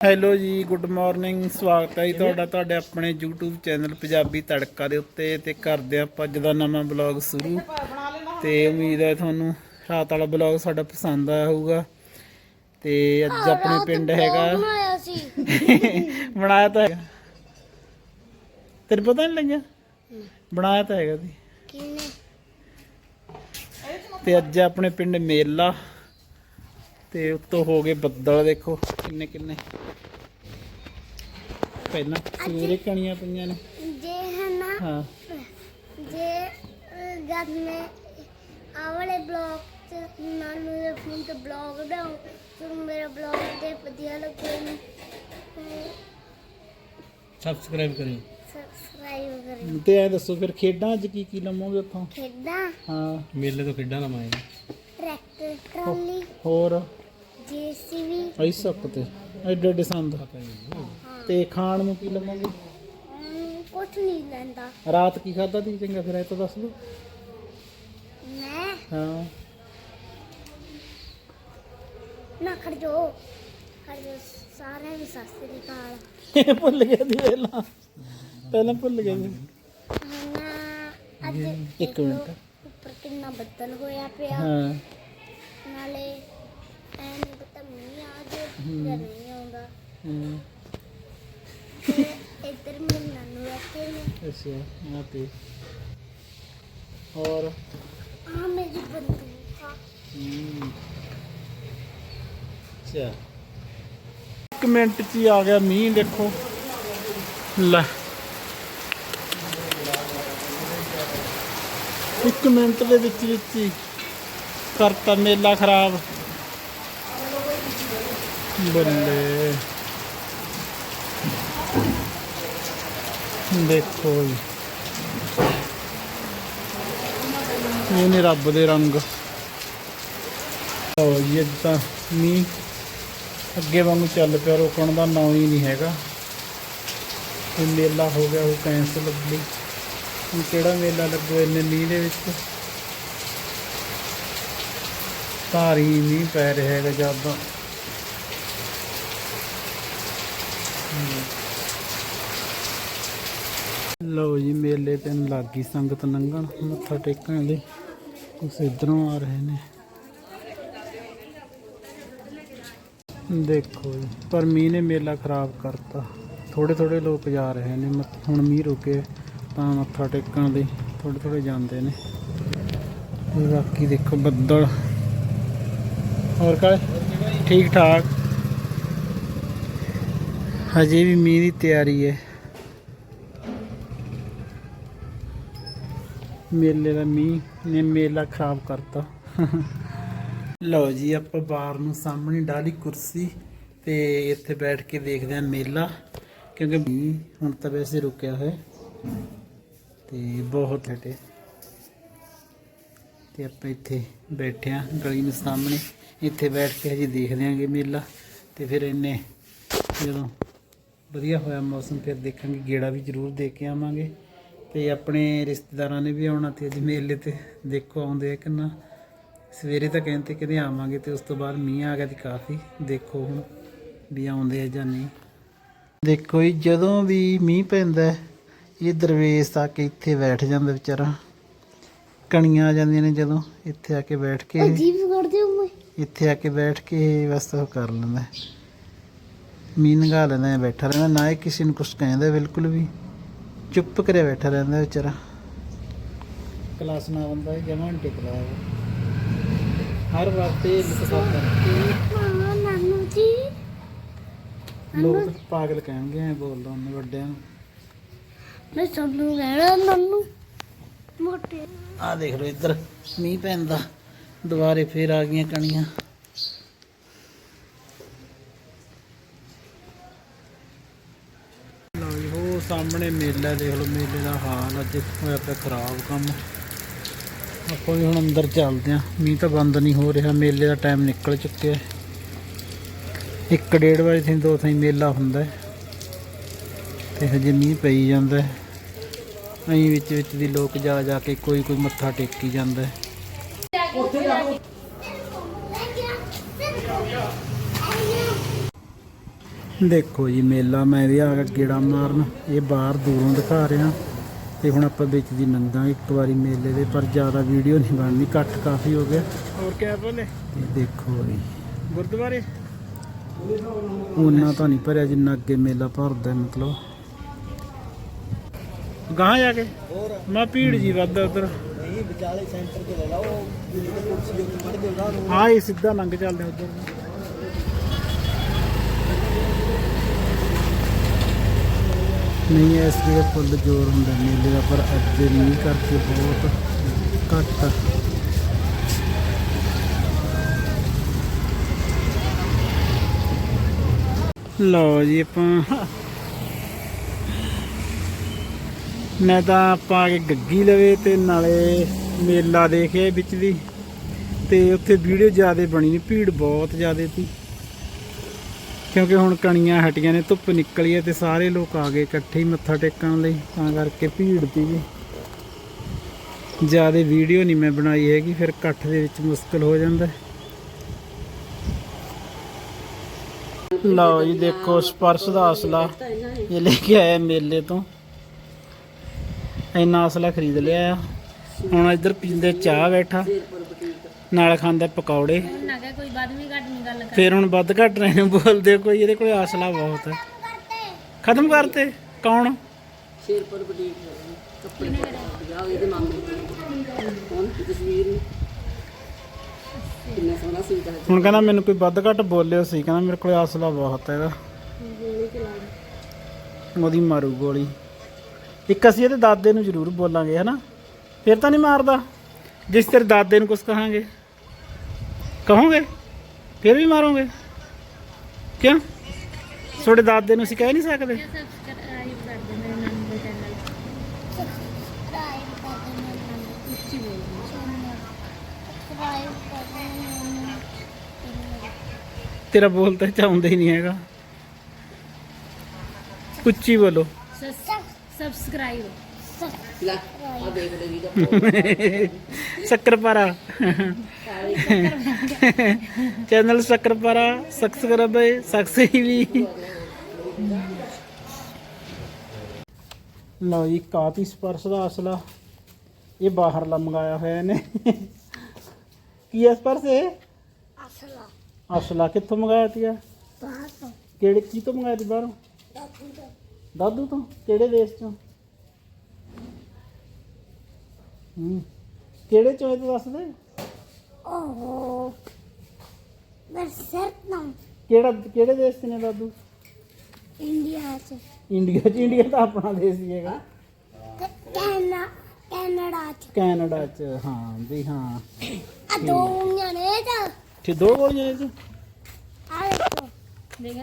Hello ਜੀ good morning ਸਵਾਗਤ ਹੈ ਜੀ ਤੁਹਾਡਾ ਤੁਹਾਡੇ ਆਪਣੇ YouTube ਚੈਨਲ ਪੰਜਾਬੀ ਤੜਕਾ ਦੇ ਉੱਤੇ ਤੇ ਕਰਦੇ ਆਪਾਂ ਅੱਜ ਦਾ ਨਵਾਂ ਬਲੌਗ ਸ਼ੁਰੂ। ਤੇ ਉਮੀਦ ਹੈ ਤੁਹਾਨੂੰ ਰਾਤ ਵਾਲਾ ਬਲੌਗ ਸਾਡਾ ਪਸੰਦ ਆਇਆ ਹੋਊਗਾ। ਤੇ ਅੱਜ ਆਪਣੇ ਪਿੰਡ ਹੈਗਾ। ਬਣਾਇਆ ਸੀ। ਬਣਾਇਆ ਤਾਂ ਹੈਗਾ। ਤੈਨੂੰ ਪਤਾ ਨਹੀਂ ਲੱਗਿਆ? ਬਣਾਇਆ ਤਾਂ ਹੈਗਾ ਕਿਨੇ ਤੇ ਅੱਜ ਆਪਣੇ ਪਿੰਡ ਮੇਲਾ। ਤੇ ਉੱਤੋਂ ਹੋ ਗਏ ਬੱਦਲ ਦੇਖੋ ਕਿੰਨੇ ਕਿੰਨੇ। ਪਹਿਲਾਂ ਸਵੇਰੇ ਕਣੀਆਂ ਪਈਆਂ ਨੇ। ਜੇ ਹੈ ਨਾ ਹਾਂ। ਜੇ ਜਦ ਮੈਂ ਆਵਲੇ ਬਲੌਗ ਚ ਨਾਨੂ ਦੇ ਫੋਨ ਤੇ ਬਲੌਗ ਬਣਾਉ ਤੇ ਮੇਰਾ ਬਲੌਗ ਦੇ ਵਧੀਆ ਲੱਗੇ ਨੂੰ ਸਬਸਕ੍ਰਾਈਬ ਕਰਿਓ। ਸਬਸਕ੍ਰਾਈਬ ਕਰਿਓ। ਤੇ ਐ ਦੱਸੋ ਫਿਰ ਖੇਡਾਂ ਅੱਜ ਕੀ ਕੀ ਲੰਮੋਗੇ ਉੱਥੋਂ? ਖੇਡਾਂ? ਹਾਂ। ਮੇਲੇ ਤੋਂ ਖੇਡਾਂ ਲਵਾਏ ਟਰੈਕਟਰ ਟਰਾਲੀ ਹੋਰ? ਜੀਸੀਬੀ। ਐ ਸੱਕ ਤੇ ਐਡੇ ਐਡੇ ਸੰਦ। ਤੇ ਖਾਣ ਨੂੰ ਕੀ ਲੰਮੋਗੇ ਕੁਛ ਨਹੀਂ ਲੈਂਦਾ। ਰਾਤ ਕੀ ਖਾਦਾ ਤੀ? ਚੰਗਾ ਫਿਰ ਇਹ ਤਾਂ ਦੱਸ ਦੋ ਮੈਂ? ਹਾਂ। ਨਾ ਖੜ ਜੋ। ਖੜ ਜੋ ਸਾਰੇ ਵੀ ਸਸਤੇ ਦੀ ਕਾਲ ਭੁੱਲ ਗਿਆ ਦੀ ਪਹਿਲਾਂ। ਪਹਿਲਾਂ ਭੁੱਲ ਗਿਆ ਸੀ। ਅੱਜ ਇੱਕ ਮਿੰਟ। ਉੱਪਰ ਕਿੰਨਾ ਬੱਦਲ ਹੋਇਆ ਪਿਆ। ਹਾਂ। ਨਾਲੇ ਐ ਨਹੀਂ ਪਤਾ ਮੀਂਹ ਆ ਜੇ ਜਾਂ ਨਹੀਂ ਆਉਂਦਾ। ਹਮ, ਤੇ ਇੱਧਰ ਮੇਰੇ ਨਾਨੂ ਬੈਠੇ ਨੇ। ਅੱਛਾ ਆ ਤੇ। ਹੋਰ? ਆ ਮੇਰੀ ਬੰਦੂਕ ਆ। ਹਮ। ਅੱਛਾ। ਇੱਕ ਮਿੰਟ ਚ ਹੀ ਆ ਗਿਆ ਮੀਂਹ ਦੇਖੋ। ਲੈ। ਇੱਕ ਮਿੰਟ ਦੇ ਵਿੱਚ ਵਿੱਚ ਹੀ ਕਰਤਾ ਮੇਲਾ ਖਰਾਬ। ਬੱਲੇ। ਦੇਖੋ ਜੀ। ਇਹ ਨੇ ਰੱਬ ਦੇ ਰੰਗ। ਲਓ ਜੀ ਤਾਂ ਮੀਂਹ ਅੱਗੇ ਵਾਂਗੂ ਚੱਲ ਪਿਆ, ਰੋਕਣ ਦਾ ਨਾਂ ਹੀ ਨਹੀਂ ਹੈਗਾ। ਇਹ ਮੇਲਾ ਹੋ ਗਿਆ, ਉਹ ਕੈਂਸਲ ਅੱਗੇ। ਹੁਣ ਕਿਹੜਾ ਮੇਲਾ ਲੱਗੋ ਇੰਨੇ ਮੀਂਹ ਦੇ ਵਿੱਚ? ਭਾਰੀ ਮੀਂਹ ਪੈ ਰਿਹਾ ਹੈਗਾ ਜਦੋਂ ਲਓ ਜੀ, ਮੇਲੇ ਤੇ ਲੱਗ ਗਈ ਸੰਗਤ ਲੰਘਣ। ਮੱਥਾ ਟੇਕਣ ਲਈ। ਕੁਛ ਇਧਰੋਂ ਆ ਰਹੇ ਨੇ। ਦੇਖੋ ਜੀ, ਪਰ ਮੀਂਹ ਨੇ ਮੇਲਾ ਖਰਾਬ ਕਰਤਾ। ਥੋੜੇ ਥੋੜੇ ਲੋਕ ਜਾ ਰਹੇ ਨੇ। ਹੁਣ ਮੀਂਹ ਰੁਕੇ ਤਾਂ ਮੱਥਾ ਟੇਕਣ ਲਈ ਥੋੜੇ ਥੋੜੇ ਜਾਂਦੇ ਨੇ। ਤੇ ਬਾਕੀ ਦੇਖੋ ਬੱਦਲ। ਹੋਰ ਕਾਲੇ? ਠੀਕ ਠਾਕ। ਹਜੇ ਵੀ ਮੀਂਹ ਦੀ ਤਿਆਰੀ ਹੈ ਮੇਲੇ ਦਾ ਮੀਂਹ ਨੇ ਮੇਲਾ ਖਰਾਬ ਕਰਤਾ। ਲਓ ਜੀ, ਆਪਾਂ ਬਾਹਰ ਨੂੰ ਸਾਹਮਣੇ ਡਾਲੀ ਕੁਰਸੀ ਤੇ ਇੱਥੇ ਬੈਠ ਕੇ ਦੇਖਦੇ ਹਾਂ ਮੇਲਾ। ਕਿਉਂਕਿ ਮੀਂਹ ਹੁਣ ਤਾਂ ਵੈਸੇ ਰੁਕਿਆ ਹੋਇਆ। ਤੇ ਬਹੁਤ ਹਟੇ। ਤੇ ਆਪਾਂ ਇੱਥੇ ਬੈਠੇ ਹਾਂ ਗਲੀ ਦੇ ਸਾਹਮਣੇ। ਇੱਥੇ ਬੈਠ ਕੇ ਹਜੇ ਦੇਖਦੇ ਆਂਗੇ ਮੇਲਾ। ਤੇ ਫਿਰ ਇੰਨੇ ਜਦੋਂ ਵਧੀਆ ਹੋਇਆ ਮੌਸਮ, ਫਿਰ ਦੇਖਾਂਗੇ ਗੇੜਾ ਵੀ ਜ਼ਰੂਰ ਦੇ ਕੇ ਆਵਾਂਗੇ। ਤੇ ਆਪਣੇ ਰਿਸ਼ਤੇਦਾਰਾਂ ਨੇ ਵੀ ਆਉਣਾ ਤੇ ਅੱਜ ਮੇਲੇ ਤੇ ਦੇਖੋ ਆਉਂਦੇ ਆ ਕਿੰਨਾ। ਸਵੇਰੇ ਤਾਂ ਕਹਿੰਦੇ ਕਿਤੇ ਆਵਾਂਗੇ ਤੇ ਉਸ ਤੋਂ ਬਾਅਦ ਮੀਂਹ ਆ ਗਿਆ ਤੇ ਕਾਫੀ ਦੇਖੋ ਹੁਣ ਵੀ ਆਉਂਦੇ ਆ ਜਾਂ ਨਹੀਂ। ਦੇਖੋ ਜੀ, ਜਦੋਂ ਵੀ ਮੀਂਹ ਪੈਂਦਾ ਇਹ ਦਰਵੇਸ਼ ਆ ਕੇ ਇੱਥੇ ਬੈਠ ਜਾਂਦਾ ਵਿਚਾਰਾ। ਕਣੀਆਂ ਆ ਜਾਂਦੀਆਂ ਨੇ ਜਦੋਂ ਇੱਥੇ ਆ ਕੇ ਬੈਠ ਕੇ ਅਜੀਬ ਕਰਦੇ ਹੋ ਮੈਂ ਇੱਥੇ ਆ ਕੇ ਬੈਠ ਕੇ ਬਸ ਉਹ ਕਰ ਲੈਂਦਾ। ਹੈ। ਮੀਂਹ ਨਗਾ ਲੈਂਦਾ ਹੈ, ਬੈਠਾ ਰਹਿੰਦਾ ਨਾ ਹੀ ਕਿਸੇ ਨੂੰ ਕੁਝ ਕਹਿੰਦਾ ਬਿਲਕੁਲ ਵੀ। ਚੁੱਪ ਕਰਿਆ ਬੈਠਾ ਰਹਿੰਦਾ ਵਿਚਾਰਾ। ਕਲਾਸ ਨਾ ਬੰਦਾ ਜਮਾਂ ਟਿਕਦਾ ਹੈਗਾ। ਹਰ ਵਾਰ ਤੇ ਲਿਖਦਾ ਮਾਮਾ ਨਾਨੂ ਜੀ। ਲੋਕ ਪਾਗਲ ਕਹਿਣਗੇ ਐ ਬੋਲਦਾ ਉਹਨੇ ਵੱਡਿਆਂ ਨੂੰ। ਮੈਂ ਸਭ ਨੂੰ ਕਹਿਣਾ ਮੋਟੇ। ਆ ਦੇਖ ਲਓ ਇੱਧਰ, ਮੀਂਹ ਪੈਂਦਾ ਦੁਬਾਰੇ ਫੇਰ ਆ ਗਈਆਂ ਕਣੀਆਂ। ਲਓ ਜੀ, ਉਹ ਸਾਹਮਣੇ ਮੇਲਾ, ਦੇਖ ਲਓ ਮੇਲੇ ਦਾ ਹਾਲ, ਅੱਜ ਹੋਇਆ ਪਿਆ ਖਰਾਬ ਕੰਮ। ਆਪਾਂ ਵੀ ਹੁਣ ਅੰਦਰ ਚੱਲਦੇ ਆਂ ਮੀਂਹ ਤਾਂ ਬੰਦ ਨਹੀਂ ਹੋ ਰਿਹਾ, ਮੇਲੇ ਦਾ ਟਾਈਮ ਨਿਕਲ ਚੁੱਕਿਆ ਹੈ। ਇੱਕ ਡੇਢ ਵਜੇ ਥੀ ਦੋ ਥਾਈ ਮੇਲਾ ਹੁੰਦਾ ਹੈ। ਤੇ ਹਜੇ ਮੀਂਹ ਪਈ ਜਾਂਦਾ ਅਹੀਂ ਵਿੱਚ ਵਿੱਚ ਦੀ ਲੋਕ ਜਾ ਜਾ ਕੇ ਕੋਈ ਕੋਈ ਮੱਥਾ ਟੇਕੀ ਜਾਂਦਾ। ਦੇਖੋ ਜੀ ਮੇਲਾ ਮੈਂ ਵੀ ਆ ਗਿਆ ਗੇੜਾ ਮਾਰਨ ਇਹ ਬਾਹਰ ਦੂਰੋਂ ਦਿਖਾ ਰਿਹਾ। ਤੇ ਹੁਣ ਆਪਾਂ ਵਿੱਚ ਦੀ ਨੰਗਾ ਇੱਕ ਵਾਰੀ ਮੇਲੇ ਦੇ ਪਰ ਜ਼ਿਆਦਾ ਵੀਡੀਓ ਨਹੀਂ ਬਣਨੀ ਘੱਟ ਕਾਫੀ ਹੋ ਗਿਆ। ਹੋਰ ਕਿਆ ਬੋਲੇ ਤੇ ਦੇਖੋ ਜੀ। ਗੁਰਦੁਆਰੇ? ਉਹਨਾਂ ਤਾਂ ਨਹੀਂ ਭਰਿਆ ਜਿੰਨਾ ਅੱਗੇ ਮੇਲਾ ਭਰਦਾ ਮਤਲਬ। ਗਾਂ ਜਾ ਕੇ? ਮੈਂ ਭੀੜ ਜੀ ਵੱਧ ਉਧਰ। ਨਹੀਂ ਵਿਚਾਲੇ ਸੈਂਟਰ ਤੇ ਲੈ ਲਾ ਉਹ ਜਿਹੜੀ ਕੁਰਸੀ ਉੱਤੇ ਮੜ ਦੇ ਉਹਨਾਂ ਹਾਂ ਇਹ ਸਿੱਧਾ ਲੰਘ ਚੱਲਦੇ ਉਧਰ। ਨਹੀਂ ਇਸ ਲਈ ਫੁੱਲ ਜ਼ੋਰ ਹੁੰਦਾ ਮੇਲੇ ਦਾ ਪਰ ਅੱਜ ਨਹੀਂ ਕਰਕੇ ਬਹੁਤ ਘੱਟ। ਲਓ ਜੀ ਆਪਾਂ ਮੈਂ ਤਾਂ ਆਪਾਂ ਆ ਕੇ ਗੱਗੀ ਲਵੇ ਤੇ ਨਾਲੇ ਮੇਲਾ ਦੇਖਿਆ ਵਿੱਚ ਦੀ ਤੇ ਉੱਥੇ ਵੀਡੀਓ ਜ਼ਿਆਦਾ ਬਣੀ ਨਹੀਂ ਭੀੜ ਬਹੁਤ ਜ਼ਿਆਦਾ ਸੀ। ਕਿਉਂਕਿ ਹੁਣ ਕਣੀਆਂ ਹਟੀਆਂ ਨੇ, ਧੁੱਪ ਨਿਕਲੀ ਹੈ ਤੇ ਸਾਰੇ ਲੋਕ ਆ ਗਏ ਇਕੱਠੇ ਹੀ ਮੱਥਾ ਟੇਕਣ ਲਈ, ਤਾਂ ਕਰਕੇ ਭੀੜ ਤੀ ਜੀ। ਜ਼ਿਆਦਾ ਵੀਡੀਓ ਨਹੀਂ ਮੈਂ ਬਣਾਈ ਹੈਗੀ, ਫਿਰ ਇਕੱਠ ਦੇ ਵਿੱਚ ਮੁਸ਼ਕਲ ਹੋ ਜਾਂਦਾ। ਲਓ ਜੀ, ਦੇਖੋ ਸਪਰਸ਼ ਦਾ ਅਸਲਾ। ਇਹ ਲੈ ਕੇ ਆਇਆ ਮੇਲੇ ਤੋਂ। ਇੰਨਾ ਅਸਲਾ ਖਰੀਦ ਲਿਆ ਆ। ਹੁਣ ਇੱਧਰ ਪੀਂਦੇ ਚਾਹ ਬੈਠਾ, ਨਾਲ ਖਾਂਦਾ ਪਕੌੜੇ। ਨਾ ਕਿ ਕੋਈ ਬਾਦ ਵੀ ਘੱਟ ਨਹੀਂ ਗੱਲ ਕਰ ਫਿਰ ਹੁਣ ਵੱਧ ਘੱਟ ਰਹੇ ਨੇ ਬੋਲਦੇ ਕੋਈ ਇਹਦੇ ਕੋਲ ਆਸਲਾ ਬਹੁਤ ਹੈ ਖਤਮ ਕਰਤੇ? ਕੌਣ? ਸ਼ੇਰਪੁਰ ਬੁਟੀਕ ਕੱਪੜੇ ਵਿਆਹ ਇਹਦੇ ਮਾਮੇ ਕੌਣ ਤਸਵੀਰ ਕਿੰਨਾ ਸੋਹਣਾ ਸੂਟ ਹੈ ਹੁਣ ਕਹਿੰਦਾ ਮੈਨੂੰ ਕੋਈ ਵੱਧ ਘੱਟ ਬੋਲਿਓ ਸੀ, ਕਹਿੰਦਾ ਮੇਰੇ ਕੋਲ ਆਸਲਾ ਬਹੁਤ ਹੈ ਇਹਦਾ। ਉਹਦੀ ਮਾਰੂ ਗੋਲੀ। ਇੱਕ ਅਸੀਂ ਇਹਦੇ ਦਾਦੇ ਨੂੰ ਜ਼ਰੂਰ ਬੋਲਾਂਗੇ ਹਨਾ? ਫਿਰ ਤਾਂ ਨਹੀਂ ਮਾਰਦਾ। ਜਿਸ ਤੇਰੇ ਦਾਦੇ ਨੂੰ ਕੁਝ ਕਹਾਂਗੇ। ਕਹੋਗੇ? ਫਿਰ ਵੀ ਮਾਰੋਗੇ। ਕਿਉਂ? ਤੁਹਾਡੇ ਦਾਦੇ ਨੂੰ ਅਸੀਂ ਕਹਿ ਨਹੀਂ ਸਕਦੇ। ਤੇਰਾ ਬੋਲ ਤਾਂ ਚਾਹੁੰਦਾ ਹੀ ਨਹੀਂ ਹੈਗਾ। ਉੱਚੀ ਬੋਲੋ। ਸਬਸਕ੍ਰਾਈਬ ਲੈ ਆ ਦੇਖ ਲੈ ਵੀ ਦਾ ਸ਼ੱਕਰਪਾਰਾ ਚੈਨਲ ਸ਼ੱਕਰਪਾਰਾ ਸਬਸਕ੍ਰਾਈਬ ਸਕਸੀ ਵੀ ਲਓ ਜੀ ਕਾਤੀ ਸਪਰਸ਼ ਦਾ ਅਸਲਾ ਇਹ ਬਾਹਰ ਮੰਗਾਇਆ ਹੋਇਆ ਇਹਨੇ ਕੀ ਹੈ ਸਪਰਸ਼ ਇਹ ਅਸਲਾ ਅਸਲਾ ਕਿੱਥੋਂ ਮੰਗਾਇਆ ਤੀਆ ਬਾਤ ਕਿਹੜੇ ਕੀ ਤੋਂ ਮੰਗਾਇਆ ਤੀ ਬਾਹਰੋਂ ਦਾਦੂ ਤੋਂ? ਕਿਹੜੇ ਦੇਸ਼ ਚੋਂ? ਹੂੰ। ਕਿਹੜੇ ਚੋਂ ਇਹ ਤਾਂ ਦੱਸ ਦੇ ਓਹੋ। ਮੈਂ ਸਰਤ ਨਾ ਕਿਹੜਾ ਕਿਹੜੇ ਦੇਸ਼ ਨੇ ਦਾਦੂ? ਇੰਡੀਆ ਚ। ਇੰਡੀਆ 'ਚ? ਇੰਡੀਆ ਤਾਂ ਆਪਣਾ ਦੇਸ਼ ਹੀ ਹੈਗਾ। ਤੇ ਕੈਨਾ ਕੈਨੇਡਾ ਚ। ਕੈਨੇਡਾ 'ਚ ਹਾਂ ਵੀ ਹਾਂ। ਆ ਦੋ ਉਂਗਲਾਂ ਨੇ ਤਾਂ। ਤੇ ਦੋ ਗੋਲੀਆਂ ਇਹ 'ਚ? ਆ ਦੇਖ।